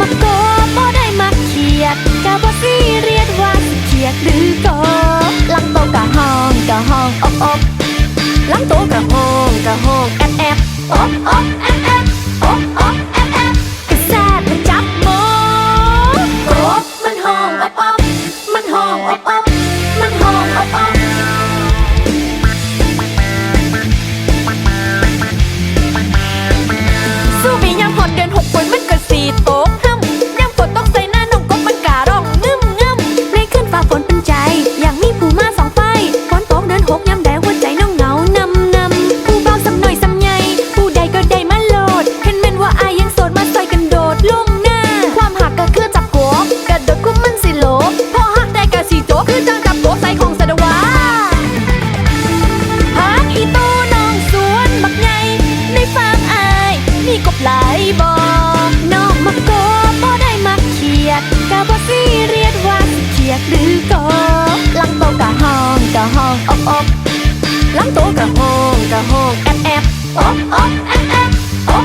มักโกบ่ได้มาเขียดก็บ่สิเรียกว่าเขียดหรือโกลังโตกะห้องกะห้องอบอบลังโตกะห้องกะห้องแอบแอบอบอบแอบแอบ โหลพอหักได้กะสีโจกคือจังกับโกใสของสะดวาหักอีโตน้องสวนบักไงในฟาร์อายมีกบหลายบ่อนอกมักโกบ่ได้มักเขียดกะบ่สีเรียดว่าเขียดหรือกบลังโตกะห้องกะห้องอบอบลังโตกะห้องกะห้องแอบแอบอบอบแอบแอบอบ